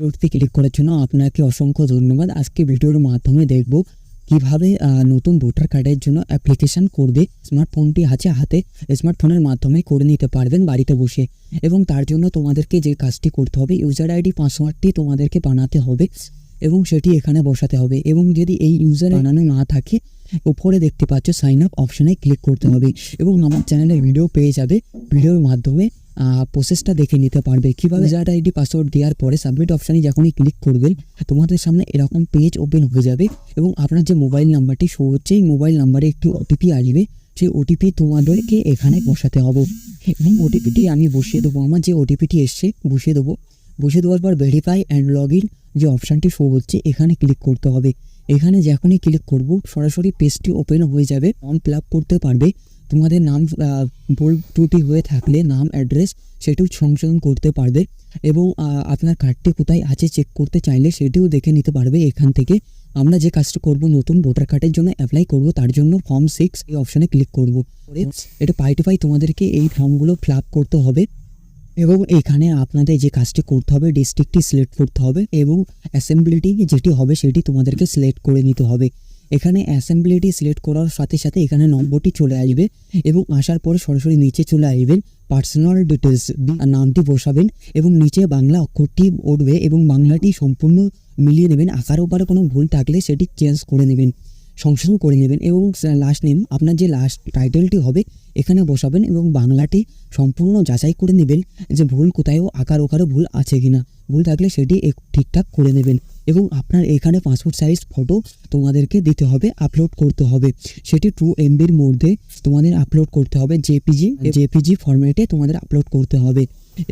ভিডিওতে ক্লিক করার জন্য আপনাকে অসংখ্য ধন্যবাদ। আজকে ভিডিওর মাধ্যমে দেখব কীভাবে নতুন ভোটার কার্ডের জন্য অ্যাপ্লিকেশন করবে। স্মার্টফোনটি আছে হাতে স্মার্টফোনের মাধ্যমে করে নিতে পারবেন বাড়িতে বসে। এবং তার জন্য তোমাদেরকে যে কাজটি করতে হবে ইউজার আইডি পাসওয়ার্ডটি তোমাদেরকে বানাতে হবে এবং সেটি এখানে বসাতে হবে। এবং যদি এই ইউজার বানানো না থাকে, উপরে দেখতে পাচ্ছ সাইন আপ অপশানে ক্লিক করতে হবে। এবং আমার চ্যানেলে ভিডিও পেয়ে যাবে। ভিডিওর মাধ্যমে প্রসেসটা দেখে নিতে পারবে। কীভাবে ইউজার আইডি পাসওয়ার্ড দেওয়ার পরে সাবমিট অপশানে যখনই ক্লিক করবেন তোমাদের সামনে এরকম পেজ ওপেন হয়ে যাবে এবং আপনার যে মোবাইল নাম্বারটি শো হচ্ছে এই মোবাইল নাম্বারে একটি ওটিপি আসবে। সেই ওটিপি তোমাদেরকে এখানে বসাতে হবে। এবং ওটিপিটি আমি বসিয়ে দেবো। আমার যে ওটিপিটি এসছে বসিয়ে দেবো। বসিয়ে দেওয়ার পর ভেরিফাই অ্যান্ড লগ ইন যে অপশানটি শো হচ্ছে এখানে ক্লিক করতে হবে। এখানে যখনই ক্লিক করব সরাসরি পেজটি ওপেন হয়ে যাবে। ফর্ম ফিল আপ করতে পারবে। তোমাদের নাম ভুল ত্রুটি হয়ে থাকলে নাম অ্যাড্রেস সেটিও সংশোধন করতে পারবে এবং আপনার কার্ডটি কোথায় আছে চেক করতে চাইলে সেটিও দেখে নিতে পারবে এখান থেকে। আমরা যে কাজটা করব নতুন ভোটার কার্ডের জন্য অ্যাপ্লাই করব তার জন্য ফর্ম সিক্স এই অপশানে ক্লিক করব। করে এটা পাই টু পাই তোমাদেরকে এই ফর্মগুলো ফিল আপ করতে হবে এবং এখানে আপনাদের যে কাজটি করতে হবে ডিস্ট্রিক্টটি সিলেক্ট করতে হবে এবং অ্যাসেম্বলিটি যেটি হবে সেটি তোমাদেরকে সিলেক্ট করে নিতে হবে। এখানে অ্যাসেম্বলিটি সিলেক্ট করার সাথে সাথে এখানে নম্বরটি চলে আসবে এবং আসার পরে সরাসরি নিচে চলে আসবেন পার্সোনাল ডিটেলস নামটি বসাবেন এবং নিচে বাংলা অক্ষরটি উঠবে এবং বাংলাটি সম্পূর্ণ মিলিয়ে নেবেন। আকার ওপারে কোনো ভুল থাকলে সেটি চেঞ্জ করে নেবেন। সংশোধন করে নেবেন এবং লাস্ট নেম আপনার যে লাস্ট টাইটেলটি হবে, এখানে বসাবেন এবং বাংলাটি সম্পূর্ণ যাচাই করে নেবেন যে ভুল কোথায়ও আকার ওকারও ভুল আছে কিনা। ভুল থাকলে সেটি ঠিকঠাক করে নেবেন এবং আপনার এখানে পাসপোর্ট সাইজ ফটো তোমাদেরকে দিতে হবে আপলোড করতে হবে। সেটি টু এমবির মধ্যে তোমাদের আপলোড করতে হবে জেপিজি জেপিজি ফরম্যাটে তোমাদের আপলোড করতে হবে।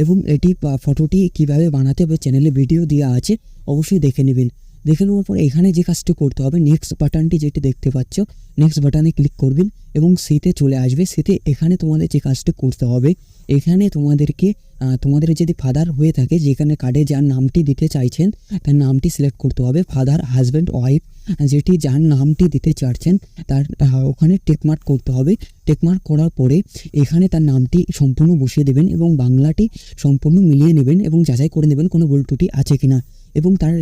এবং এটি ফটোটি কীভাবে বানাতে হবে চ্যানেলে ভিডিও দেওয়া আছে, অবশ্যই দেখে নেবেন। দেখে নেওয়ার পর এখানে যে কাজটি করতে হবে নেক্সট বাটনটি যেটি দেখতে পাচ্ছ নেক্সট বাটনে ক্লিক করবেন এবং সিতে চলে আসবে। সিতে এখানে তোমাদের যে কাজটি করতে হবে, এখানে তোমাদেরকে তোমাদের যদি ফাদার হয়ে থাকে, যেখানে কার্ডে যার নামটি দিতে চাইছেন, তার নামটি সিলেক্ট করতে হবে। ফাদার হাজব্যান্ড ওয়াইফ যেটি যার নামটি দিতে চাচ্ছেন তার ওখানে টেকমার্ক করতে হবে। টেকমার্ক করার পরে এখানে তার নামটি সম্পূর্ণ বসিয়ে দেবেন এবং বাংলাটি সম্পূর্ণ মিলিয়ে নেবেন এবং যাচাই করে নেবেন কোনো ভুল ত্রুটি আছে কিনা। এবং তার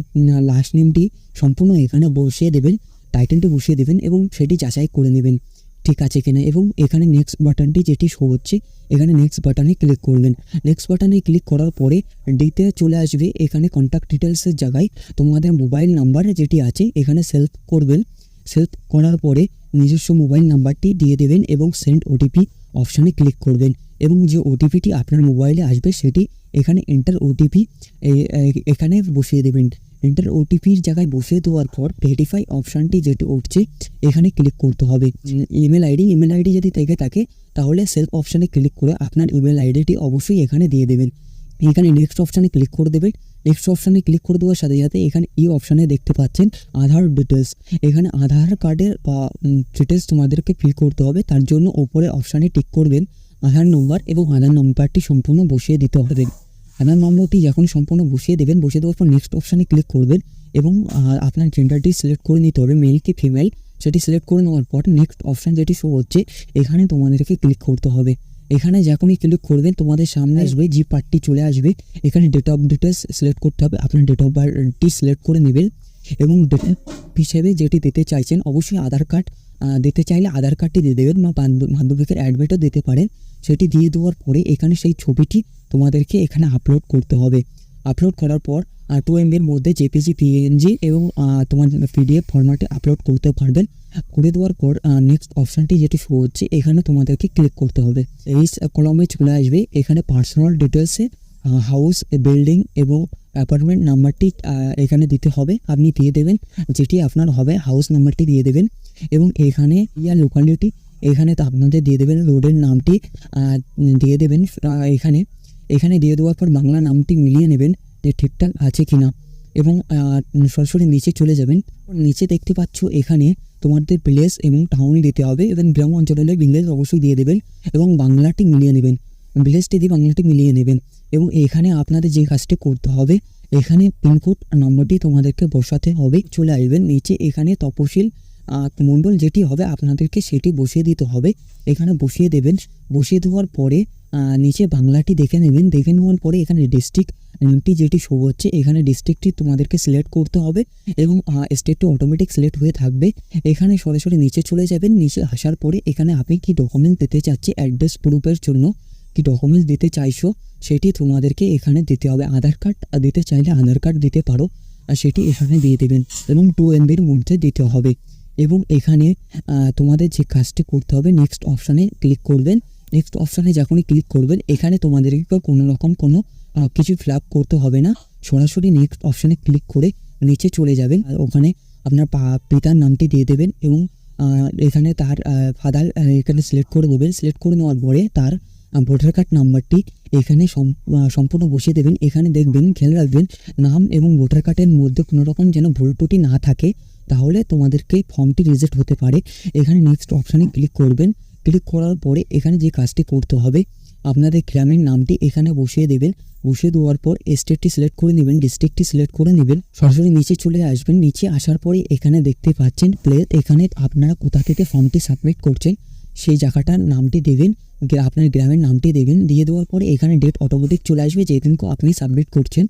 লাস্ট নেমটি সম্পূর্ণ এখানে বসিয়ে দেবেন টাইটেলটি বসিয়ে দেবেন এবং সেটি যাচাই করে নেবেন, ঠিক আছে কিনা? এবং এখানে নেক্সট বাটনটি যেটি শো হচ্ছে, এখানে নেক্সট বাটনে ক্লিক করবেন। নেক্সট বাটনে ক্লিক করার পরে ডিতে চলে আসবে, এখানে কন্ট্যাক্ট ডিটেলসের জায়গায় তোমাদের মোবাইল নাম্বার যেটি আছে, এখানে সেলফ করবেন। সেলফ করার পরে নিজস্ব মোবাইল নাম্বারটি দিয়ে দেবেন এবং সেন্ড ওটিপি অপশানে ক্লিক করবেন। এবং যে ওটিপিটি আপনার মোবাইলে আসবে, সেটি এখানে এন্টার ওটিপি এখানে বসিয়ে দেবেন। এন্টার ওটিপির জায়গায় বসিয়ে দেওয়ার পর ভেরিফাই অপশানটি যেটি উঠছে, এখানে ক্লিক করতে হবে। ইমেল আইডি ইমেল আইডি যদি থেকে থাকে, তাহলে সেলফ অপশানে ক্লিক করে আপনার ইমেল আইডিটি অবশ্যই এখানে দিয়ে দেবেন। এখানে নেক্সট অপশানে ক্লিক করে দেবেন। নেক্সট অপশানে ক্লিক করে দেওয়ার সাথে সাথে এখানে এই অপশানে দেখতে পাচ্ছেন আধার ডিটেলস এখানে আধার কার্ডের বা ডিটেলস তোমাদেরকে ফিল করতে হবে। তার জন্য ওপরে অপশানে টিক করবেন। আধার নম্বর এবং আধার নম্বরটি সম্পূর্ণ বসিয়ে দিতে হবে। আধার নম্বরটি যখন সম্পূর্ণ বসিয়ে দেবেন, বসিয়ে দেওয়ার পর নেক্সট অপশানে ক্লিক করবেন এবং আপনার জেন্ডারটি সিলেক্ট করে নিতে হবে মেল কি ফিমেল সেটি সিলেক্ট করে নেওয়ার পর নেক্সট অপশান যেটি শো হচ্ছে, এখানে তোমাদেরকে ক্লিক করতে হবে। এখানে যখনই ক্লিক করবেন, তোমাদের সামনে আসবে জি পার্টটি চলে আসবে, এখানে ডেট অফ ডিটেলস সিলেক্ট করতে হবে, আপনার ডেট অফ বার্থটি সিলেক্ট করে নেবেন এবং ডেট হিসেবে যেটি দিতে চাইছেন, অবশ্যই আধার কার্ড দিতে চাইলে আধার কার্ডটি দিয়ে দেবেন বা বান্ধব- মাধ্যমিকের অ্যাডমিটও দিতে পারেন। সেটি দিয়ে দেওয়ার পরে এখানে সেই ছবিটি তোমাদেরকে এখানে আপলোড করতে হবে। আপলোড করার পর টু এমবির মধ্যে জেপিজি পিএনজি এবং তোমার পিডিএফ ফরম্যাটে আপলোড করতে পারবেন। করে দেওয়ার পর নেক্সট অপশানটি যেটি শো হচ্ছে, এখানে তোমাদেরকে ক্লিক করতে হবে। এই কলমে চলে আসবে, এখানে পার্সোনাল ডিটেলসে হাউস বিল্ডিং এবং অ্যাপার্টমেন্ট নাম্বারটি এখানে দিতে হবে। আপনি দিয়ে দেবেন, যেটি আপনার হবে হাউস নাম্বারটি দিয়ে দেবেন এবং এখানে ইয়ার লোকালিটি এখানে তো আপনাদের দিয়ে দেবেন রোডের নামটি দিয়ে দেবেন এখানে এখানে দিয়ে দেওয়ার পর বাংলা নামটি মিলিয়ে নেবেন যে ঠিকঠাক আছে কি না এবং সরাসরি নিচে চলে যাবেন। নিচে দেখতে পাচ্ছ এখানে তোমাদের প্লেস এবং টাউন দিতে হবে, এবং গ্রাম অঞ্চলে ভিলেজ অবশ্যই দিয়ে দেবেন, এবং বাংলাটি মিলিয়ে নেবেন। ভিলেজটি দিয়ে বাংলাটি মিলিয়ে নেবেন। এবং এখানে আপনাদের যে কাজটি করতে হবে, এখানে পিনকোড নম্বরটি তোমাদেরকে বসাতে হবে। চলে আসবেন নিচে, এখানে তপশিল মণ্ডল যেটি হবে, আপনাদেরকে সেটি বসিয়ে দিতে হবে। এখানে বসিয়ে দেবেন। বসিয়ে দেওয়ার পরে নিচে বাংলাটি দেখে নেবেন। দেখে নেওয়ার পরে এখানে ডিস্ট্রিক্ট নামটি যেটি শো হচ্ছে, এখানে ডিস্ট্রিক্টটি তোমাদেরকে সিলেক্ট করতে হবে এবং স্টেটটি অটোমেটিক সিলেক্ট হয়ে থাকবে। এখানে সরাসরি নিচে চলে যাবেন। নিচে আসার পরে এখানে আপনি কি ডকুমেন্ট দিতে চাচ্ছি অ্যাড্রেস প্রুফের জন্য, কি ডকুমেন্টস দিতে চাইছো, সেটি তোমাদেরকে এখানে দিতে হবে। আধার কার্ড দিতে চাইলে আধার কার্ড দিতে পারো। সেটি এখানে দিয়ে দেবেন এবং টু এমবির মধ্যে দিতে হবে। এবং এখানে তোমাদের যে কাজটি করতে হবে নেক্সট অপশানে ক্লিক করবেন। নেক্সট অপশানে যখনই ক্লিক করবেন, এখানে তোমাদেরকে কোনো রকম কোনো কিছু ফিল করতে হবে না। সরাসরি নেক্সট অপশানে ক্লিক করে নিচে চলে যাবেন। আর ওখানে আপনার পিতার নামটি দিয়ে দেবেন এবং এখানে তার ফাদার এখানে সিলেক্ট করে দেবেন। সিলেক্ট করে নেওয়ার পরে তার ভোটার কার্ড নাম্বারটি এখানে সম্পূর্ণ বসিয়ে দেবেন। এখানে দেখবেন, খেয়াল রাখবেন, নাম এবং ভোটার কার্ডের মধ্যে কোনো রকম যেন ভুল ত্রুটি না থাকে। তাহলে তোমাদেরকে ফর্মটি রিজেক্ট হতে পারে। এখানে নেক্সট অপশানে ক্লিক করবেন। ক্লিক করার পরে এখানে যে কাজটি করতে হবে, আপনাদের গ্রামের নামটি এখানে বসিয়ে দেবেন। বসিয়ে দেওয়ার পর স্টেটটি সিলেক্ট করে নেবেন ডিস্ট্রিক্টটি সিলেক্ট করে নেবেন। সরাসরি নিচে চলে আসবেন। নিচে আসার পরে এখানে দেখতে পাচ্ছেন প্লেস এখানে আপনারা কোথা থেকে ফর্মটি সাবমিট করছেন, সেই জায়গাটার নামটি দেবেন, আপনার গ্রামের নামটি দেবেন। দিয়ে দেওয়ার পরে এখানে ডেট অটোমেটিক চলে আসবে, যেদিনকে আপনি সাবমিট করছেন।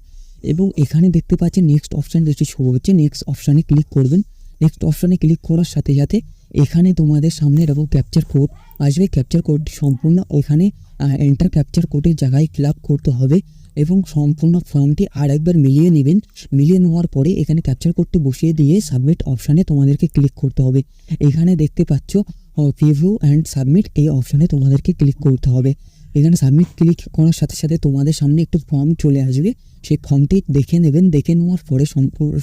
এবং এখানে দেখতে পাচ্ছেন নেক্সট অপশান যেটি শো হচ্ছে। নেক্সট অপশানে ক্লিক করবেন। নেক্সট অপশানে ক্লিক করার সাথে সাথে এখানে তোমাদের সামনে এরকম ক্যাপচার কোড আসবে। ক্যাপচার কোডটি সম্পূর্ণ এখানে এন্টার ক্যাপচার কোডের জায়গায় আপ করতে হবে এবং সম্পূর্ণ ফর্মটি আর একবার মিলিয়ে নেবেন। মিলিয়ে নেওয়ার পরে এখানে ক্যাপচার কোডটি বসিয়ে দিয়ে সাবমিট অপশানে তোমাদেরকে ক্লিক করতে হবে। এখানে দেখতে পাচ্ছ প্রিভিউ অ্যান্ড সাবমিট এই অপশানে তোমাদেরকে ক্লিক করতে হবে। এখানে সাবমিট ক্লিক করার সাথে সাথে তোমাদের সামনে একটু ফর্ম চলে আসবে। সেই ফর্মটি দেখে নেবেন, দেখে নেওয়ার পরে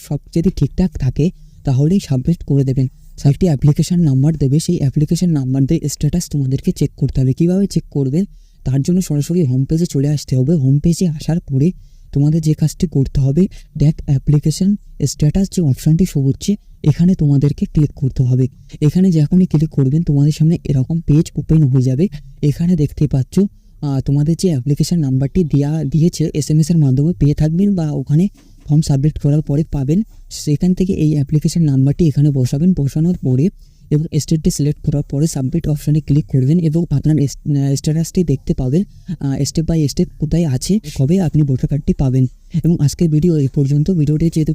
সব যদি ঠিকঠাক থাকে, তাহলেই সাবমিট করে দেবেন। একটি অ্যাপ্লিকেশন নাম্বার দেবে, সেই অ্যাপ্লিকেশান নাম্বার দিয়ে স্ট্যাটাস তোমাদেরকে চেক করতে হবে। কীভাবে চেক করবেন? তার জন্য সরাসরি হোম পেজে চলে আসতে হবে। হোম পেজে আসার পরে তোমাদের যে কাজটি করতে হবে ড্যাক অ্যাপ্লিকেশন স্ট্যাটাস যে অপশানটি শো হচ্ছে, এখানে তোমাদেরকে ক্লিক করতে হবে। এখানে যখনই ক্লিক করবেন, তোমাদের সামনে এরকম পেজ ওপেন হয়ে যাবে। এখানে দেখতে পাচ্ছ তোমাদের যে অ্যাপ্লিকেশন নাম্বারটি দেওয়া দিয়েছে এস এম এসের মাধ্যমে পেয়ে থাকবেন বা ওখানে ফর্ম সাবমিট করার পরে পাবেন। সেখান থেকে এই অ্যাপ্লিকেশন নাম্বারটি এখানে বসাবেন। বসানোর পরে এবং স্টেটটি সিলেক্ট করার পরে সাবমিট অপশানে ক্লিক করবেন এবং আপনার স্ট্যাটাসটি দেখতে পাবেন। স্টেপ বাই স্টেপ কোথায় আছে, কবে আপনি ভোটার কার্ডটি পাবেন। এবং আজকের ভিডিও এই পর্যন্ত। ভিডিওটি যেহেতু